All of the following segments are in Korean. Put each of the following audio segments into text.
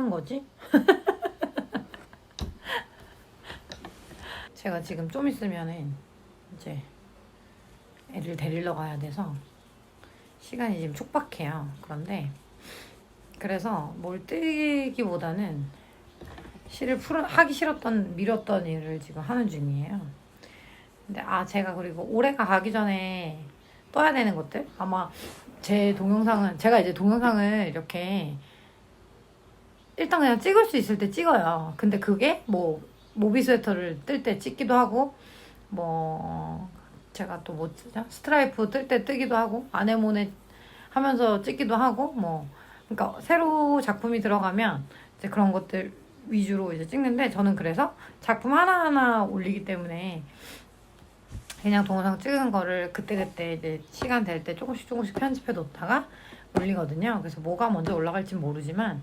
한 거지? 제가 지금 좀 있으면은 이제 애를 데리러 가야 돼서 시간이 지금 촉박해요. 그런데 그래서 뭘 뜨기보다는 실을 풀어 하기 싫었던 미뤘던 일을 지금 하는 중이에요. 근데 아 제가 그리고 올해가 가기 전에 떠야 되는 것들 아마 제 동영상은 제가 이제 동영상을 이렇게 일단 그냥 찍을 수 있을 때 찍어요. 근데 그게 뭐 모비 스웨터를 뜰 때 찍기도 하고 뭐 제가 또 뭐? 스트라이프 뜰 때 뜨기도 하고 아네모네 하면서 찍기도 하고 뭐 그러니까 새로 작품이 들어가면 이제 그런 것들 위주로 이제 찍는데 저는 그래서 작품 하나하나 올리기 때문에 그냥 동영상 찍은 거를 그때그때 이제 시간 될 때 조금씩 조금씩 편집해 놓다가 올리거든요. 그래서 뭐가 먼저 올라갈지 모르지만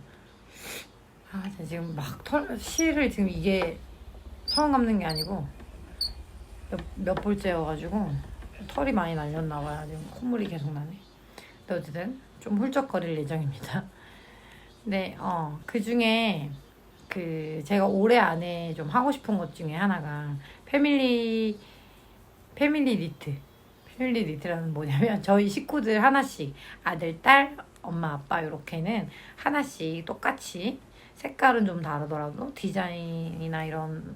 아 지금 막 털, 실을 지금 이게 처음 감는 게 아니고 몇, 몇 볼째여가지고 털이 많이 날렸나 봐요. 지금 콧물이 계속 나네. 근데 어쨌든 좀 훌쩍거릴 예정입니다. 네, 어, 그 중에 그 제가 올해 안에 좀 하고 싶은 것 중에 하나가 패밀리 패밀리 니트. 패밀리 니트라는 뭐냐면 저희 식구들 하나씩 아들, 딸, 엄마, 아빠 이렇게는 하나씩 똑같이 색깔은 좀 다르더라도 디자인이나 이런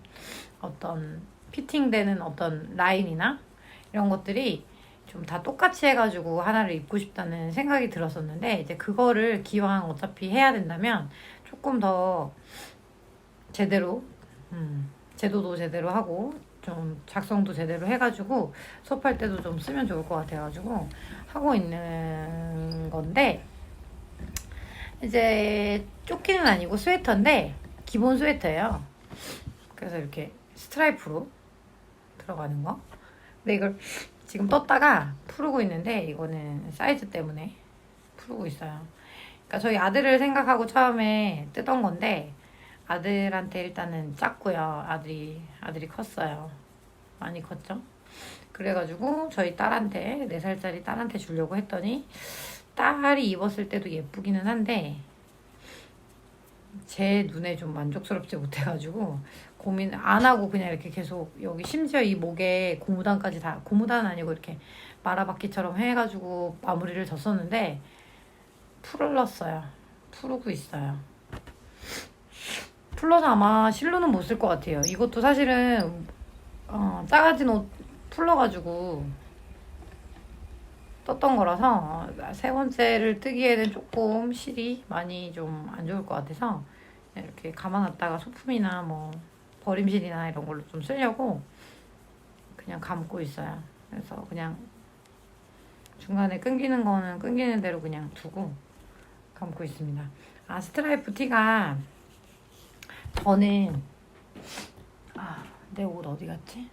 어떤 피팅되는 어떤 라인이나 이런 것들이 좀 다 똑같이 해가지고 하나를 입고 싶다는 생각이 들었었는데 이제 그거를 기왕 어차피 해야 된다면 조금 더 제대로 음, 제도도 제대로 하고 좀 작성도 제대로 해가지고 수업할 때도 좀 쓰면 좋을 것 같아가지고 하고 있는 건데 이제 조끼는 아니고 스웨터인데 기본 스웨터예요. 그래서 이렇게 스트라이프로 들어가는 거. 근데 이걸 지금 떴다가 풀고 있는데 이거는 사이즈 때문에 풀고 있어요. 그러니까 저희 아들을 생각하고 처음에 뜯은 건데 아들한테 일단은 작고요. 아들이 아들이 컸어요. 많이 컸죠. 그래가지고 저희 딸한테 4살짜리 딸한테 주려고 했더니 딸이 입었을 때도 예쁘기는 한데 제 눈에 좀 만족스럽지 못해가지고 고민 안 하고 그냥 이렇게 계속 여기 심지어 이 목에 고무단까지 다 고무단 아니고 이렇게 마라바퀴처럼 해가지고 마무리를 졌었는데 풀었어요. 풀고 있어요. 풀러서 아마 실로는 못 쓸 것 같아요. 이것도 사실은 어, 작아진 옷 풀러가지고 떴던 거라서 세 번째를 뜨기에는 조금 실이 많이 좀 안 좋을 것 같아서 이렇게 감아놨다가 소품이나 뭐 버림실이나 이런 걸로 좀 쓰려고 그냥 감고 있어요. 그래서 그냥 중간에 끊기는 거는 끊기는 대로 그냥 두고 감고 있습니다. 아 스트라이프 티가 저는 아 내 옷 어디 갔지?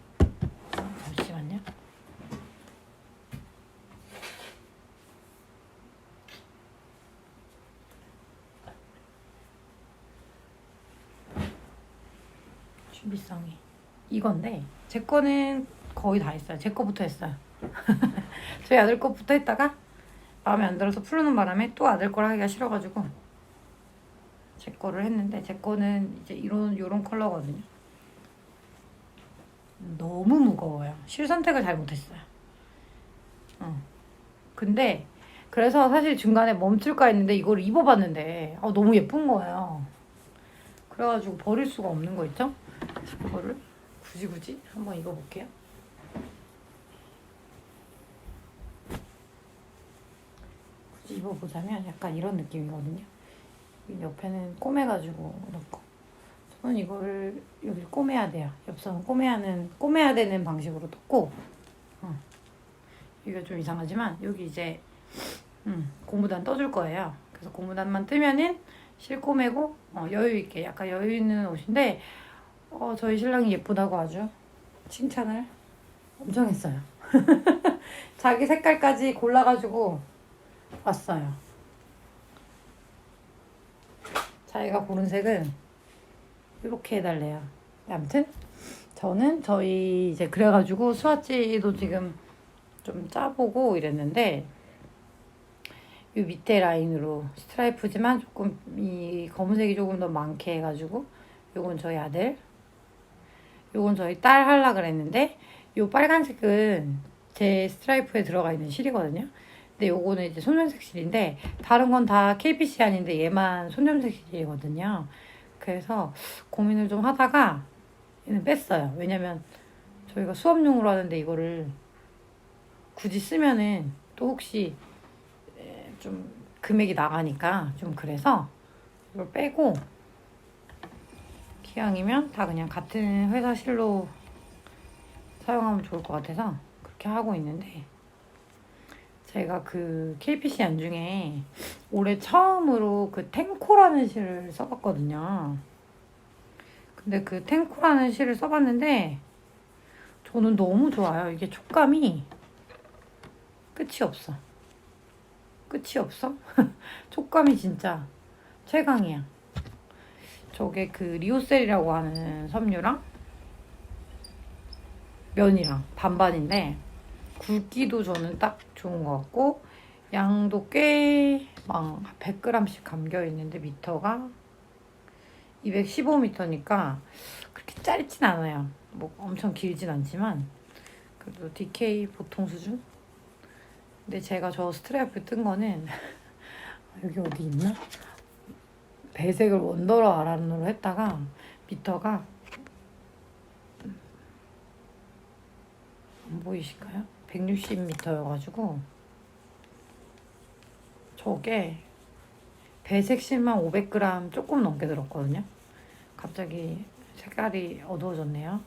아, 잠시만요. 준비성이 이건데 제 거는 거의 다 했어요. 제 거부터 했어요. 저희 아들 거부터 했다가 마음에 안 들어서 풀는 바람에 또 아들 거를 하기가 싫어가지고 제 거를 했는데 제 거는 이제 이런 요런 컬러거든요. 너무 무거워요. 실 선택을 잘 못했어요. 어. 근데 그래서 사실 중간에 멈출까 했는데 이걸 입어봤는데 아, 너무 예쁜 거예요. 그래가지고 버릴 수가 없는 거 있죠? 그래서 그거를 굳이 굳이 한번 입어볼게요. 굳이 입어보자면 약간 이런 느낌이거든요. 이 옆에는 꼬매가지고 넣고 저는 이거를 여기 꼬매야 돼요. 옆선은 꼬매야는 꼬매야 되는 방식으로 떴고 어. 이거 좀 이상하지만 여기 이제 음, 고무단 떠줄 거예요. 그래서 고무단만 뜨면은 실꼬매고 어, 여유 있게 약간 여유 있는 옷인데 어, 저희 신랑이 예쁘다고 아주 칭찬을 엄청 했어요. 자기 색깔까지 골라가지고 왔어요. 자기가 고른 색은 이렇게 해달래요. 아무튼 저는 저희 이제 그래가지고 수아찌도 지금 좀 짜보고 이랬는데 요 밑에 라인으로 스트라이프지만 조금 이 검은색이 조금 더 많게 해가지고 요건 저희 아들 요건 저희 딸 하려 그랬는데 요 빨간색은 제 스트라이프에 들어가 있는 실이거든요. 근데 요거는 이제 손연색 실인데 다른 건 다 KPC 아닌데 얘만 손연색 실이거든요. 그래서 고민을 좀 하다가 얘는 뺐어요. 왜냐면 저희가 수업용으로 하는데 이거를 굳이 쓰면은 또 혹시 에, 좀 금액이 나가니까 좀 그래서 이걸 빼고 기왕이면 다 그냥 같은 회사 실로 사용하면 좋을 것 같아서 그렇게 하고 있는데 제가 그 KPC 안 중에 올해 처음으로 그 탱코라는 실을 써봤거든요. 근데 그 탱코라는 실을 써봤는데 저는 너무 좋아요. 이게 촉감이 끝이 없어. 끝이 없어? 촉감이 진짜 최강이야. 저게 그 리오셀이라고 하는 섬유랑 면이랑 반반인데 굵기도 저는 딱 좋은 것 같고 양도 꽤 막 100g씩 감겨 있는데 미터가 215m니까 그렇게 짧진 않아요. 뭐 엄청 길진 않지만 그래도 DK 보통 수준? 근데 제가 저 스트랩을 뜬 거는 여기 어디 있나? 배색을 원더러 아란으로 했다가 미터가 안 보이실까요? 160m여가지고 저게 배색실만 500g 조금 넘게 들었거든요. 갑자기 색깔이 어두워졌네요.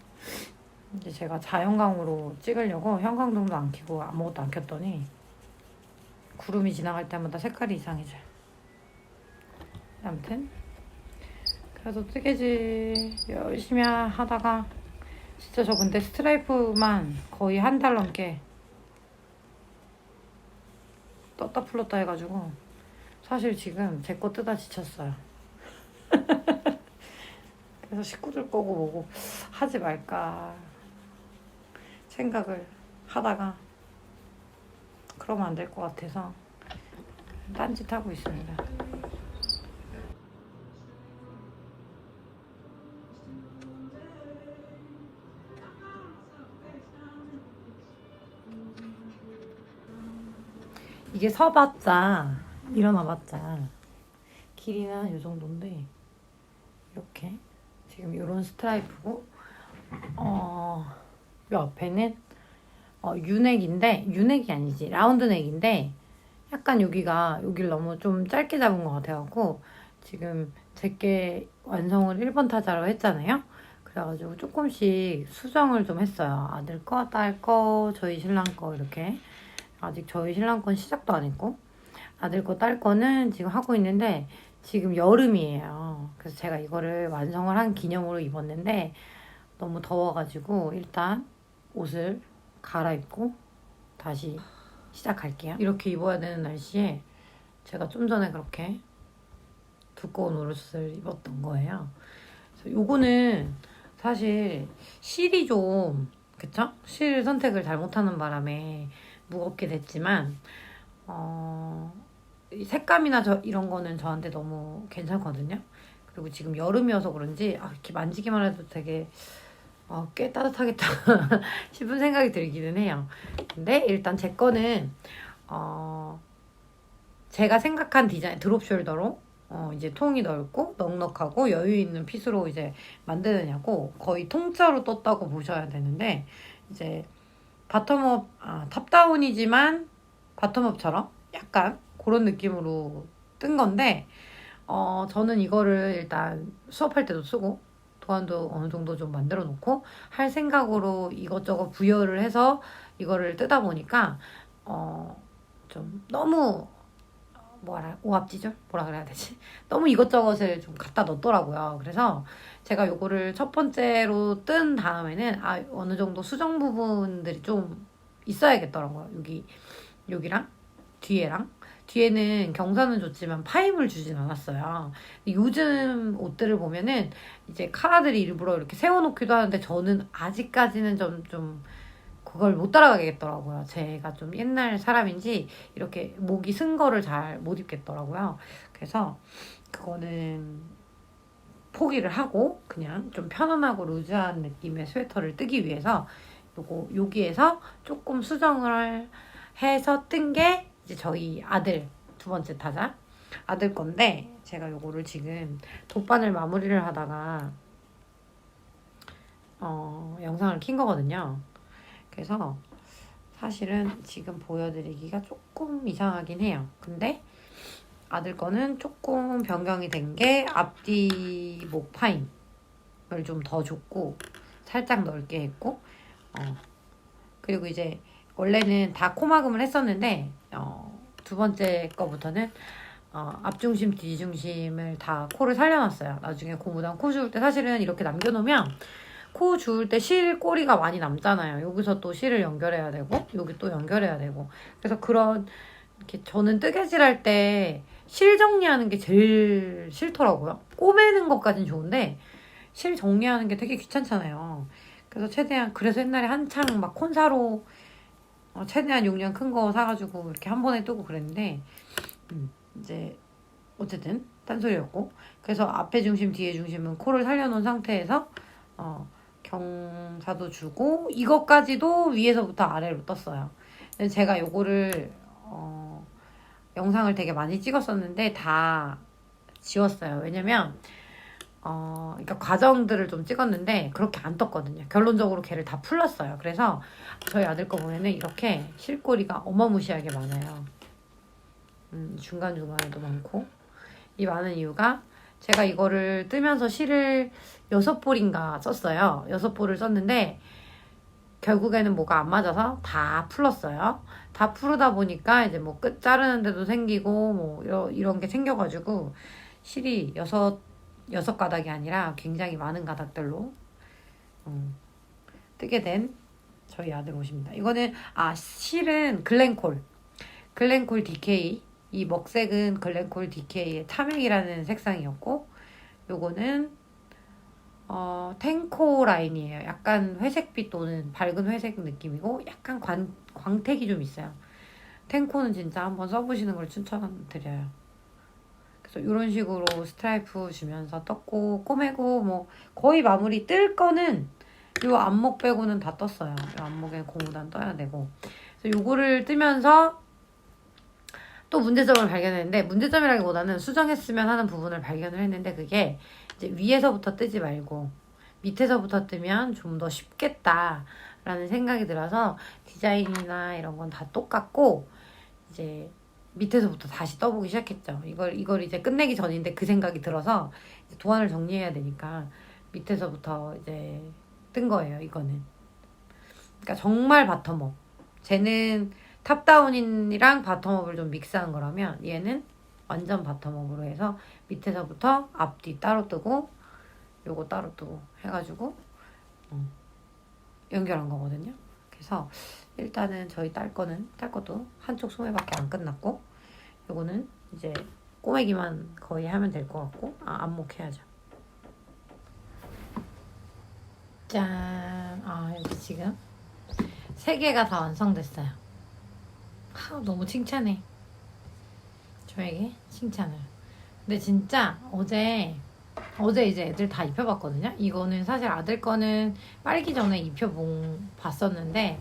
이제 제가 자연광으로 찍으려고 형광등도 안 켜고 아무것도 안 켰더니 구름이 지나갈 때마다 색깔이 이상해져요. 아무튼 그래서 뜨개질 열심히 하다가 진짜 저 근데 스트라이프만 거의 한 달 넘게 떴다 풀렀다 해가지고 사실 지금 제 거 뜨다 지쳤어요. 그래서 식구들 거고 뭐고 하지 말까 생각을 하다가 그러면 안 될 것 같아서 딴짓 하고 있습니다. 이게 서봤자 일어나봤자 길이는 이 정도인데 이렇게 지금 이런 스트라이프고 어, 이 앞에는 어, 유넥인데 유넥이 아니지 라운드 넥인데 약간 여기가 여기를 너무 좀 짧게 잡은 것 같아갖고 지금 제게 완성을 1번 타자로 했잖아요. 그래가지고 조금씩 수정을 좀 했어요. 아들 거, 딸 거, 저희 신랑 거 이렇게 아직 저희 신랑 건 시작도 안 했고 아들 거, 딸 거는 지금 하고 있는데 지금 여름이에요. 그래서 제가 이거를 완성을 한 기념으로 입었는데 너무 더워가지고 일단 옷을 갈아입고 다시 시작할게요. 이렇게 입어야 되는 날씨에 제가 좀 전에 그렇게 두꺼운 옷을 입었던 거예요. 그래서 요거는 사실 실이 좀 그쵸? 실 선택을 잘못하는 바람에 무겁게 됐지만 어, 이 색감이나 저 이런 거는 저한테 너무 괜찮거든요. 그리고 지금 여름이어서 그런지 아, 이렇게 만지기만 해도 되게 어, 꽤 따뜻하겠다 싶은 생각이 들기는 해요. 근데 일단 제 거는 어, 제가 생각한 디자인 드롭 숄더로 어, 이제 통이 넓고 넉넉하고 여유 있는 핏으로 이제 만드느냐고 거의 통짜로 떴다고 보셔야 되는데 이제 바텀업 아, 탑다운이지만 바텀업처럼 약간 그런 느낌으로 뜬 건데 어, 저는 이거를 일단 수업할 때도 쓰고 도안도 어느 정도 좀 만들어 놓고 할 생각으로 이것저것 부여를 해서 이거를 뜨다 보니까 어, 좀 너무 뭐라 오합지졸 뭐라 그래야 되지? 너무 이것저것을 좀 갖다 넣더라고요. 그래서 제가 요거를 첫 번째로 뜬 다음에는 아 어느 정도 수정 부분들이 좀 있어야겠더라고요 여기 여기랑 뒤에랑 뒤에는 경사는 좋지만 파임을 주진 않았어요. 요즘 옷들을 보면은 이제 카라들이 일부러 이렇게 세워놓기도 하는데 저는 아직까지는 좀, 좀 그걸 못 따라가겠더라고요. 제가 좀 옛날 사람인지 이렇게 목이 쓴 거를 잘 못 입겠더라고요. 그래서 그거는 포기를 하고 그냥 좀 편안하고 루즈한 느낌의 스웨터를 뜨기 위해서 요거 여기에서 조금 수정을 해서 뜬 게 이제 저희 아들 두 번째 타자 아들 건데 제가 요거를 지금 돗바늘 마무리를 하다가 어, 영상을 킨 거거든요. 그래서 사실은 지금 보여드리기가 조금 이상하긴 해요. 근데 아들 거는 조금 변경이 된 게 앞뒤 목 파임을 좀 더 줬고 살짝 넓게 했고 어, 그리고 이제 원래는 다 코막음을 했었는데 어, 두 번째 거부터는 어, 앞중심 뒤중심을 다 코를 살려놨어요. 나중에 고무단 코 주울 때 사실은 이렇게 남겨놓으면 코 주울 때 실 꼬리가 많이 남잖아요. 여기서 또 실을 연결해야 되고 여기 또 연결해야 되고 그래서 그런 이렇게 저는 뜨개질할 때 실 정리하는 게 제일 싫더라고요. 꼬매는 것까진 좋은데 실 정리하는 게 되게 귀찮잖아요. 그래서 최대한 그래서 옛날에 한창 막 콘사로 어, 최대한 용량 큰 거 사가지고 이렇게 한 번에 뜨고 그랬는데 음, 이제 어쨌든 딴소리였고 그래서 앞에 중심 뒤에 중심은 코를 살려놓은 상태에서 어, 경사도 주고 이것까지도 위에서부터 아래로 떴어요. 제가 요거를 어, 영상을 되게 많이 찍었었는데 다 지웠어요. 왜냐면 어, 그러니까 과정들을 좀 찍었는데 그렇게 안 떴거든요. 결론적으로 걔를 다 풀렀어요. 그래서 저희 아들 거 보면은 이렇게 실꼬리가 어마무시하게 많아요. 음, 중간중간에도 많고 이 많은 이유가 제가 이거를 뜨면서 실을 여섯 볼인가 썼어요. 여섯 볼을 썼는데 결국에는 뭐가 안 맞아서 다 풀었어요. 다 풀다 보니까 이제 뭐 끝 자르는 데도 생기고 뭐 이런, 이런 게 생겨가지고 실이 여섯 여섯 가닥이 아니라 굉장히 많은 가닥들로 음, 뜨게 된 저희 아들 옷입니다. 이거는 아 실은 글렌콜 글렌콜 DK 이 먹색은 글렌콜 DK의 탐액이라는 색상이었고 요거는 어, 탱코 라인이에요. 약간 회색빛 또는 밝은 회색 느낌이고 약간 관, 광택이 좀 있어요. 탱코는 진짜 한번 써보시는 걸 추천드려요. 그래서 이런 식으로 스트라이프 주면서 떴고 꼬매고 뭐 거의 마무리 뜰 거는 요 안목 빼고는 다 떴어요. 요 안목에 고무단 떠야 되고 그래서 요거를 뜨면서 또 문제점을 발견했는데 문제점이라기보다는 수정했으면 하는 부분을 발견을 했는데 그게 이제 위에서부터 뜨지 말고 밑에서부터 뜨면 좀 더 쉽겠다 라는 생각이 들어서 디자인이나 이런 건 다 똑같고 이제 밑에서부터 다시 떠보기 시작했죠. 이걸 이걸 이제 끝내기 전인데 그 생각이 들어서 도안을 정리해야 되니까 밑에서부터 이제 뜬 거예요. 이거는. 그러니까 정말 바텀업. 쟤는 탑다운이랑 바텀업을 좀 믹스한 거라면 얘는 완전 바텀업으로 해서 밑에서부터 앞뒤 따로 뜨고 요거 따로 뜨고 해가지고 어, 연결한 거거든요. 그래서 일단은 저희 딸 거는 딸 것도 한쪽 소매밖에 안 끝났고 요거는 이제 꼬매기만 거의 하면 될 것 같고 아 안목해야죠. 짠! 아 여기 지금 세 개가 다 완성됐어요. 하, 너무 칭찬해. 저에게 칭찬을. 근데 진짜 어제 어제 이제 애들 다 입혀봤거든요. 이거는 사실 아들 거는 빨기 전에 입혀봤었는데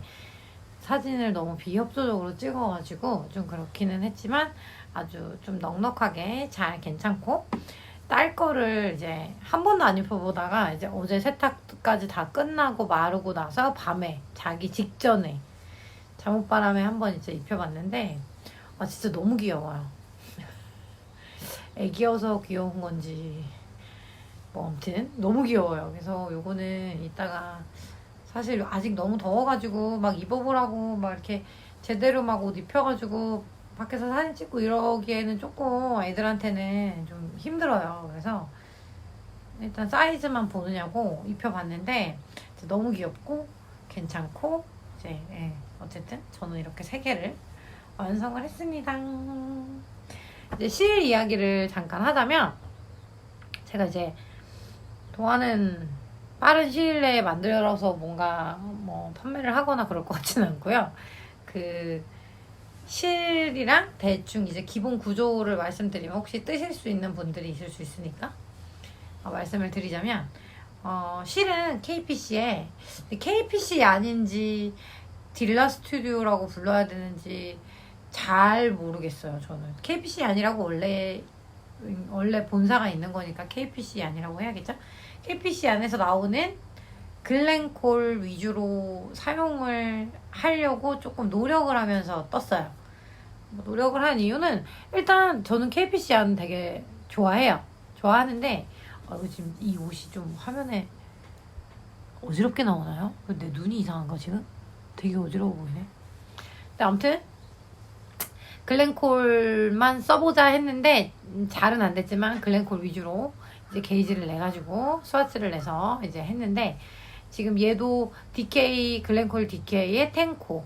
사진을 너무 비협조적으로 찍어가지고 좀 그렇기는 했지만 아주 좀 넉넉하게 잘 괜찮고 딸 거를 이제 한 번도 안 입혀보다가 이제 어제 세탁까지 다 끝나고 마르고 나서 밤에 자기 직전에 잠옷바람에 한 번 이제 입혀봤는데 아 진짜 너무 귀여워요. 애기여서 귀여운 건지 뭐 아무튼 너무 귀여워요. 그래서 요거는 이따가 사실 아직 너무 더워가지고 막 입어보라고 막 이렇게 제대로 막 옷 입혀가지고 밖에서 사진 찍고 이러기에는 조금 애들한테는 좀 힘들어요. 그래서 일단 사이즈만 보느냐고 입혀봤는데 너무 귀엽고 괜찮고 이제 예, 어쨌든 저는 이렇게 세 개를 완성을 했습니다. 이제 실 이야기를 잠깐 하자면 제가 이제 도안은 빠른 시일 내에 만들어서 뭔가 뭐 판매를 하거나 그럴 것 같지는 않고요. 그 실이랑 대충 이제 기본 구조를 말씀드리면 혹시 뜨실 수 있는 분들이 있을 수 있으니까 어, 말씀을 드리자면 어, 실은 KPC에 KPC 아닌지 딜라 스튜디오라고 불러야 되는지 잘 모르겠어요. 저는 KPC 아니라고 원래 원래 본사가 있는 거니까 KPC 아니라고 해야겠죠. KPC 안에서 나오는 글렌콜 위주로 사용을 하려고 조금 노력을 하면서 떴어요. 뭐 노력을 한 이유는 일단 저는 KPC 안 되게 좋아해요. 좋아하는데 어, 이거 지금 이 옷이 좀 화면에 어지럽게 나오나요? 내 눈이 이상한가 지금? 되게 어지러워 보이네. 근데 아무튼 글렌콜만 써보자 했는데 음, 잘은 안 됐지만 글렌콜 위주로 이제 게이지를 내 가지고 스와츠를 내서 이제 했는데 지금 얘도 DK 글렌콜 DK의 탱코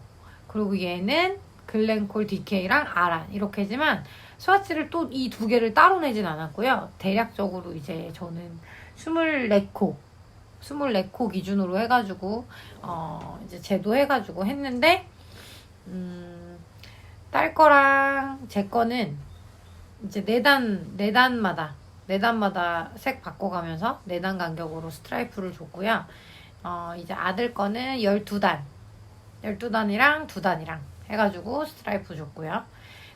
그리고 얘는 글렌콜 DK랑 아란 이렇게 하지만 스와츠를 또 이 두 개를 따로 내진 않았고요. 대략적으로 이제 저는 24코 24코 기준으로 해가지고 어 이제 제도해가지고 했는데 음, 딸 거랑 제 거는 이제 네단 네 단마다 네 단마다 색 바꿔가면서 네 단 간격으로 스트라이프를 줬고요. 어 이제 아들 거는 12단 12단이랑 2단이랑 해가지고 스트라이프 줬고요.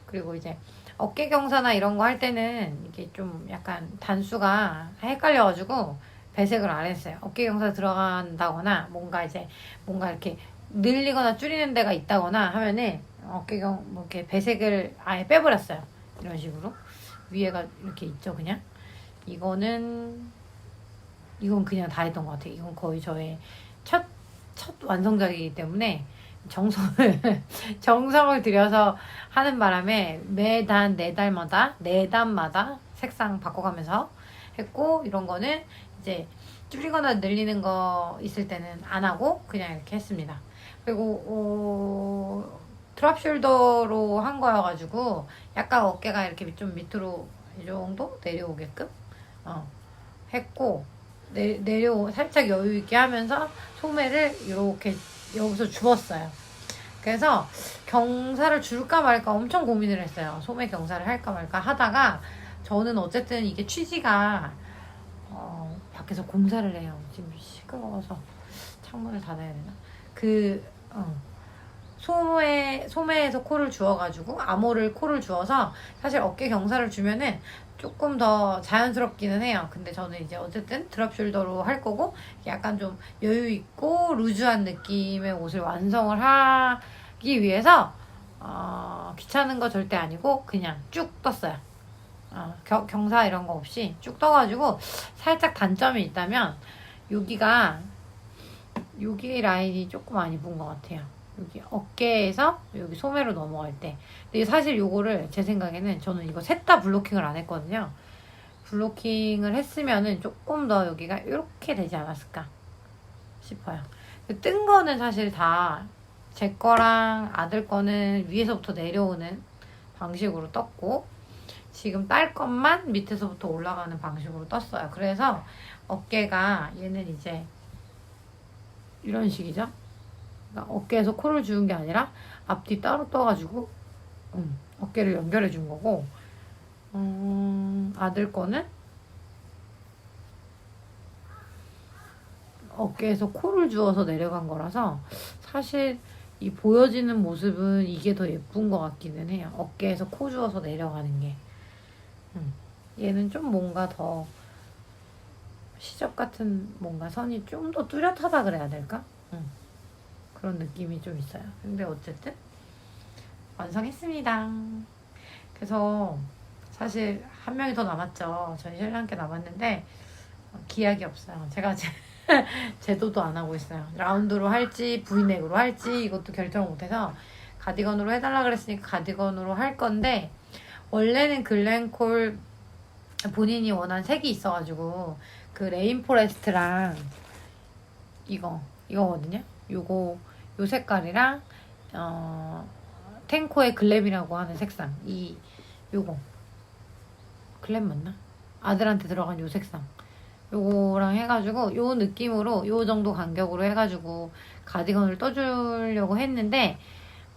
그리고 이제 어깨 경사나 이런 거 할 때는 이게 좀 약간 단수가 헷갈려가지고 배색을 안 했어요. 어깨 경사 들어간다거나 뭔가 이제 뭔가 이렇게 늘리거나 줄이는 데가 있다거나 하면은 어깨 경뭐 이렇게 배색을 아예 빼버렸어요. 이런 식으로 위에가 이렇게 있죠 그냥 이거는 이건 그냥 다 했던 것 같아요. 이건 거의 저의 첫 첫 완성작이기 때문에 정성을 정성을 들여서 하는 바람에 매단 네 달마다 네 단마다 색상 바꿔가면서 했고 이런 거는 이제 줄이거나 늘리는 거 있을 때는 안 하고 그냥 이렇게 했습니다. 그리고 어, 드랍 숄더로 한 거여가지고 약간 어깨가 이렇게 좀 밑으로 이 정도 내려오게끔 어, 했고 내, 내려 살짝 여유 있게 하면서 소매를 이렇게 여기서 주었어요. 그래서 경사를 줄까 말까 엄청 고민을 했어요. 소매 경사를 할까 말까 하다가 저는 어쨌든 이게 취지가 어, 밖에서 공사를 해요. 지금 시끄러워서 창문을 닫아야 되나? 그 어, 소매 소매에서 코를 주어가지고 암호를 코를 주어서 사실 어깨 경사를 주면은 조금 더 자연스럽기는 해요. 근데 저는 이제 어쨌든 드랍 숄더로 할 거고 약간 좀 여유 있고 루즈한 느낌의 옷을 완성을 하기 위해서 어, 귀찮은 거 절대 아니고 그냥 쭉 떴어요. 어, 겨, 경사 이런 거 없이 쭉 떠가지고 살짝 단점이 있다면 여기가 여기 라인이 조금 안 이쁜 것 같아요. 여기 어깨에서 여기 소매로 넘어갈 때. 근데 사실 요거를 제 생각에는 저는 이거 셋 다 블로킹을 안 했거든요. 블로킹을 했으면은 조금 더 여기가 이렇게 되지 않았을까 싶어요. 뜬 거는 사실 다 제 거랑 아들 거는 위에서부터 내려오는 방식으로 떴고 지금 딸 것만 밑에서부터 올라가는 방식으로 떴어요. 그래서 어깨가 얘는 이제 이런 식이죠. 그러니까 어깨에서 코를 주는 게 아니라 앞뒤 따로 떠가지고 음, 어깨를 연결해 준 거고 음, 아들 거는 어깨에서 코를 주어서 내려간 거라서 사실 이 보여지는 모습은 이게 더 예쁜 것 같기는 해요. 어깨에서 코 주어서 내려가는 게. 음, 얘는 좀 뭔가 더 시접 같은 뭔가 선이 좀 더 뚜렷하다 그래야 될까? 음, 그런 느낌이 좀 있어요. 근데 어쨌든 완성했습니다. 그래서 사실 한 명이 더 남았죠. 전시를 함께 남았는데 어, 기약이 없어요. 제가 제, 제도도 안 하고 있어요. 라운드로 할지 브이넥으로 할지 이것도 결정을 못해서 가디건으로 해달라 그랬으니까 가디건으로 할 건데 원래는 글렌콜 본인이 원한 색이 있어가지고 그 레인포레스트랑 이거 이거거든요. 요거 요 색깔이랑 어 탱코의 글램이라고 하는 색상 이 요거 글램 맞나? 아들한테 들어간 요 색상 요거랑 해가지고 요 느낌으로 요 정도 간격으로 해가지고 가디건을 떠주려고 했는데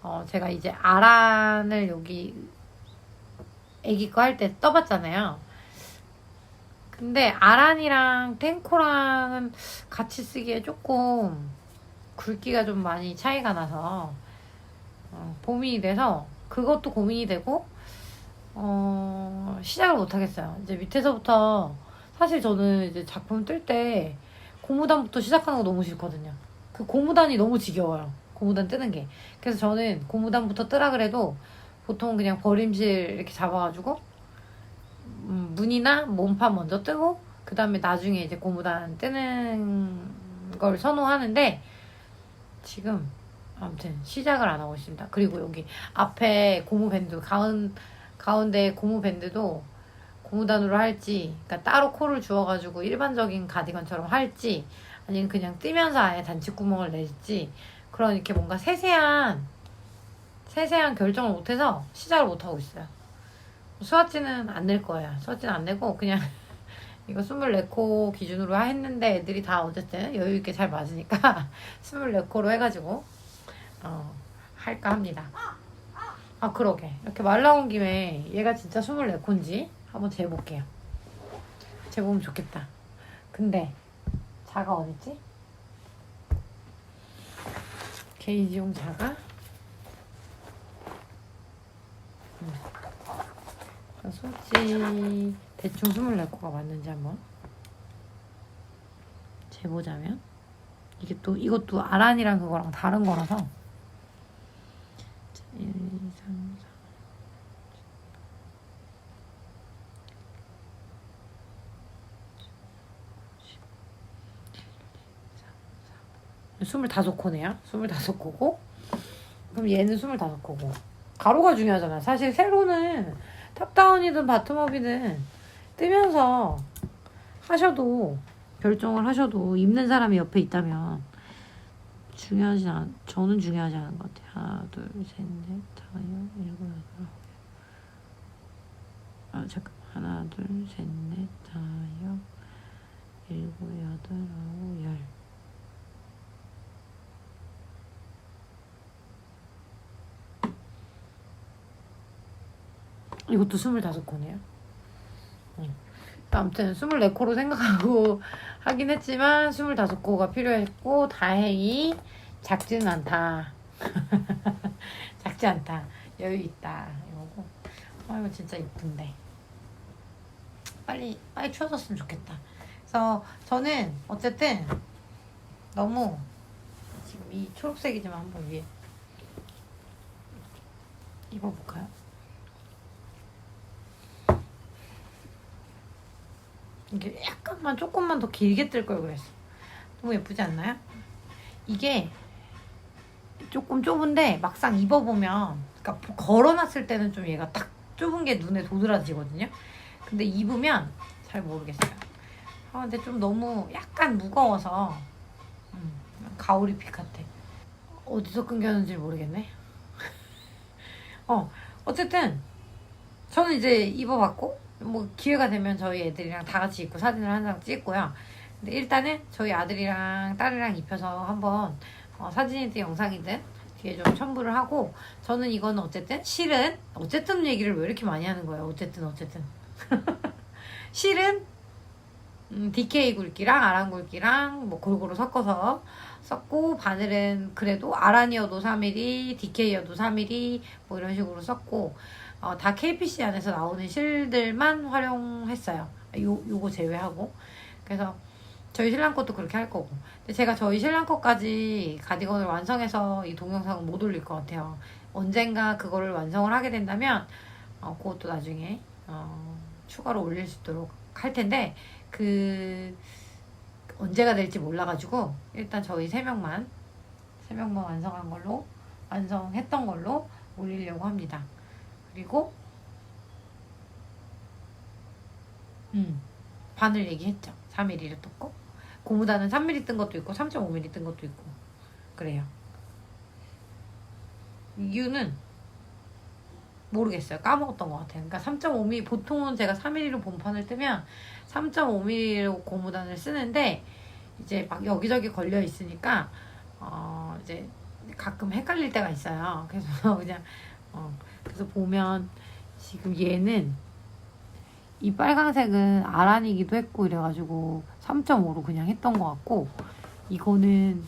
어 제가 이제 아란을 여기 애기 거 할 때 떠봤잖아요. 근데 아란이랑 탱코랑은 같이 쓰기에 조금 굵기가 좀 많이 차이가 나서 어, 고민이 돼서 그것도 고민이 되고 어, 시작을 못 하겠어요. 이제 밑에서부터 사실 저는 이제 작품 뜰 때 고무단부터 시작하는 거 너무 싫거든요. 그 고무단이 너무 지겨워요. 고무단 뜨는 게. 그래서 저는 고무단부터 뜨라 그래도 보통 그냥 버림실 이렇게 잡아가지고 음, 문이나 몸판 먼저 뜨고 그 다음에 나중에 이제 고무단 뜨는 걸 선호하는데 지금 아무튼 시작을 안 하고 있습니다. 그리고 여기 앞에 고무 밴드 가운 가운데 고무 밴드도 고무단으로 할지 그러니까 따로 코를 주어가지고 일반적인 가디건처럼 할지 아니면 그냥 뜨면서 아예 단추구멍을 낼지 그런 이렇게 뭔가 세세한 세세한 결정을 못해서 시작을 못 하고 있어요. 수화지는 안 낼 거예요. 수화지는 안 내고 그냥 이거 24코 기준으로 했는데 애들이 다 어쨌든 여유 있게 잘 맞으니까 24코로 해가지고 어, 할까 합니다. 아 그러게 이렇게 말 나온 김에 얘가 진짜 24코인지 한번 재볼게요. 재보면 좋겠다. 근데 자가 어딨지? 게이지용 자가 솔직히 대충 24코가 맞는지 한번 재보자면. 이게 또 이것도 아란이랑 그거랑 다른 거라서. 1, 2, 3, 4 25 코네요. 25 코고? 그럼 얘는 25 코고. 가로가 중요하잖아. 사실 세로는 탑다운이든 바텀업이든 뜨면서 하셔도 결정을 하셔도 입는 사람이 옆에 있다면 중요하지 않 저는 중요하지 않은 것 같아요. 하나 둘셋넷 다섯 일곱 여덟 아 잠깐. 하나 둘셋넷 다섯 일곱 여덟 아홉 열. 이것도 25코네요. 아무튼 24코로 생각하고 하긴 했지만 25코가 필요했고 다행히 작지는 않다. 작지 않다. 여유 있다. 이거고. 아 이거 진짜 이쁜데. 빨리 빨리 추워졌으면 좋겠다. 그래서 저는 어쨌든 너무 지금 이 초록색이지만 한번 위에 입어볼까요? 이게 약간만 조금만 더 길게 뜰 걸 그랬어. 너무 예쁘지 않나요? 이게 조금 좁은데 막상 입어보면 그러니까 걸어놨을 때는 좀 얘가 딱 좁은 게 눈에 도드라지거든요. 근데 입으면 잘 모르겠어요. 아 근데 좀 너무 약간 무거워서 음, 가오리 피 같아. 어디서 끊겼는지 모르겠네. 어 어쨌든 저는 이제 입어봤고 뭐 기회가 되면 저희 애들이랑 다 같이 입고 사진을 한 장 찍고요. 근데 일단은 저희 아들이랑 딸이랑 입혀서 한번 어, 사진이든 영상이든 뒤에 좀 첨부를 하고 저는 이거는 어쨌든 실은 어쨌든 얘기를 왜 이렇게 많이 하는 거예요. 어쨌든 어쨌든 실은 음, DK 굵기랑 아란 굵기랑 뭐 골고루 섞어서 썼고 바늘은 그래도 아란이어도 3mm, DK여도 3mm 뭐 이런 식으로 썼고 어, 다 KPC 안에서 나오는 실들만 활용했어요. 요, 요거 제외하고. 그래서 저희 신랑 것도 그렇게 할 거고. 근데 제가 저희 신랑 것까지 가디건을 완성해서 이 동영상을 못 올릴 것 같아요. 언젠가 그거를 완성을 하게 된다면, 어, 그것도 나중에, 어, 추가로 올릴 수 있도록 할 텐데, 그, 언제가 될지 몰라가지고, 일단 저희 세 명만, 세 명만 완성한 걸로, 완성했던 걸로 올리려고 합니다. 그리고 음 바늘 얘기했죠. 3mm를 떴고 고무단은 3mm 뜬 것도 있고 3.5mm 뜬 것도 있고 그래요. 이유는 모르겠어요. 까먹었던 것 같아요. 그러니까 3.5mm 보통은 제가 3mm로 본판을 뜨면 3.5mm로 고무단을 쓰는데 이제 막 여기저기 걸려 있으니까 어 이제 가끔 헷갈릴 때가 있어요. 그래서 그냥 어 그래서 보면 지금 얘는 이 빨강색은 아란이기도 했고 이래가지고 3.5로 그냥 했던 것 같고 이거는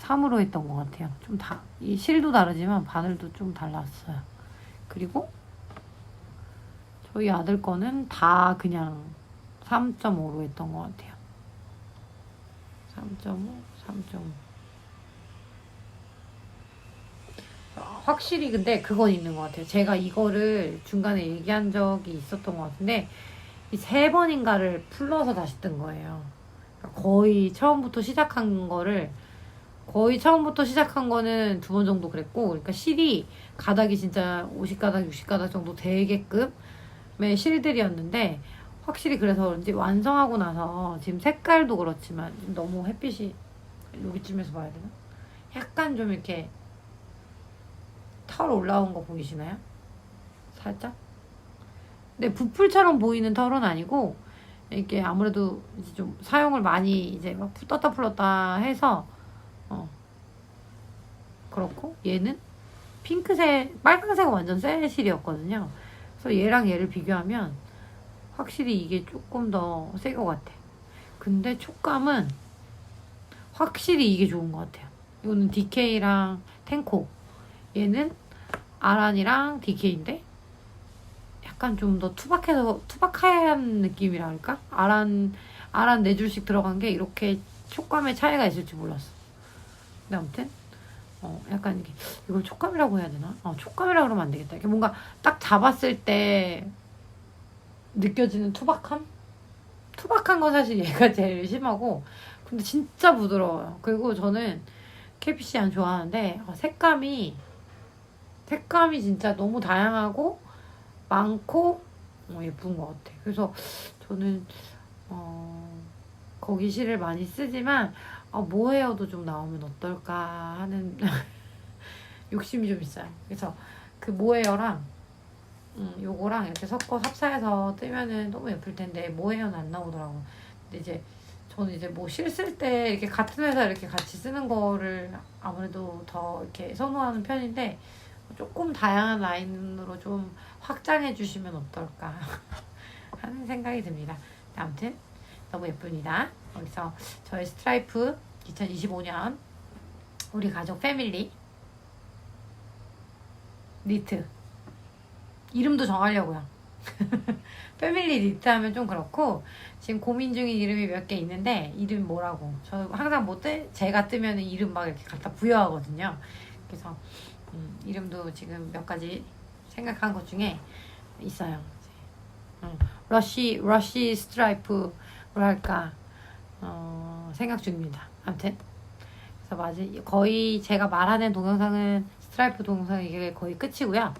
3으로 했던 것 같아요. 좀 다, 이 실도 다르지만 바늘도 좀 달랐어요. 그리고 저희 아들 거는 다 그냥 3.5로 했던 것 같아요. 3.5, 3.5. 아, 확실히 근데 그건 있는 것 같아요. 제가 이거를 중간에 얘기한 적이 있었던 것 같은데 이 세 번인가를 풀러서 다시 뜬 거예요. 그러니까 거의 처음부터 시작한 거를 거의 처음부터 시작한 거는 두 번 정도 그랬고 그러니까 실이 가닥이 진짜 50가닥, 60가닥 정도 되게끔의 실들이었는데 확실히 그래서 그런지 완성하고 나서 지금 색깔도 그렇지만 너무 햇빛이 여기쯤에서 봐야 되나? 약간 좀 이렇게 털 올라온 거 보이시나요? 살짝? 근데 부풀처럼 보이는 털은 아니고 이게 아무래도 이제 좀 사용을 많이 이제 막 떴다 풀었다 해서 어 그렇고 얘는 핑크색 빨강색은 완전 새 실이었거든요. 그래서 얘랑 얘를 비교하면 확실히 이게 조금 더새것 같아. 근데 촉감은 확실히 이게 좋은 것 같아요. 이거는 DK랑 텐코. 얘는 아란이랑 DK인데 약간 좀 더 투박해서 투박한 느낌이라 할까? 아란 아란 네 줄씩 들어간 게 이렇게 촉감의 차이가 있을 줄 몰랐어. 근데 아무튼 어 약간 이게 이걸 촉감이라고 해야 되나? 어 촉감이라고 그러면 안 되겠다. 이게 뭔가 딱 잡았을 때 느껴지는 투박함? 투박한 건 사실 얘가 제일 심하고 근데 진짜 부드러워요. 그리고 저는 캐피시안 좋아하는데 어, 색감이 색감이 진짜 너무 다양하고 많고 어, 예쁜 것 같아. 그래서 저는 어, 거기 실을 많이 쓰지만 아, 모헤어도 좀 나오면 어떨까 하는 욕심이 좀 있어요. 그래서 그 모헤어랑 음, 요거랑 이렇게 섞어 합사해서 뜨면은 너무 예쁠 텐데 모헤어는 안 나오더라고. 근데 이제 저는 이제 뭐 실 쓸 때 이렇게 같은 회사 이렇게 같이 쓰는 거를 아무래도 더 이렇게 선호하는 편인데 조금 다양한 라인으로 좀 확장해 주시면 어떨까 하는 생각이 듭니다. 아무튼 너무 예쁩니다. 여기서 저희 스트라이프 2025년 우리 가족 패밀리 니트 이름도 정하려고요. 패밀리 니트 하면 좀 그렇고 지금 고민 중인 이름이 몇 개 있는데 이름이 뭐라고 저 항상 뭐 뜨, 제가 뜨면 이름 막 이렇게 갖다 부여하거든요. 그래서 음, 이름도 지금 몇 가지 생각한 것 중에 있어요. 음, 러쉬 러쉬 스트라이프로 할까 어, 생각 중입니다. 아무튼 그래서 맞이 거의 제가 말하는 동영상은 스트라이프 동영상 이게 거의 끝이고요.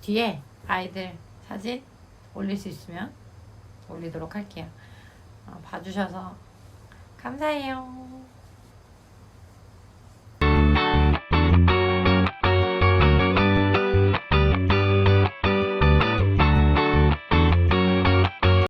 뒤에 아이들 사진 올릴 수 있으면 올리도록 할게요. 어, 봐주셔서 감사해요.